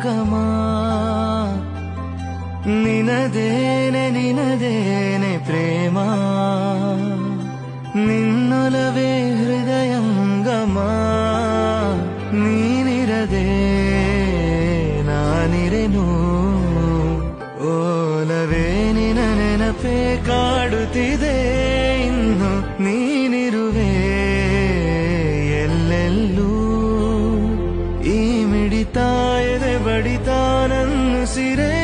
ಸಂಗಮ. ನಿನದೇನೆ ನಿನದೇನೆ ಪ್ರೇಮ. ನಿನ್ನೊಲವೇ ಹೃದಯಂಗಮ. ನೀನಿರದೆ ನಾನಿರೆನು. ಓಲವೇ ನಿನ ನೆನಪೇ ಕಾಡುತ್ತಿದೆ. ಇನ್ನು ನೀನಿರುವೆ പിടിതായതെ വടിതാനെന്നു സിരേ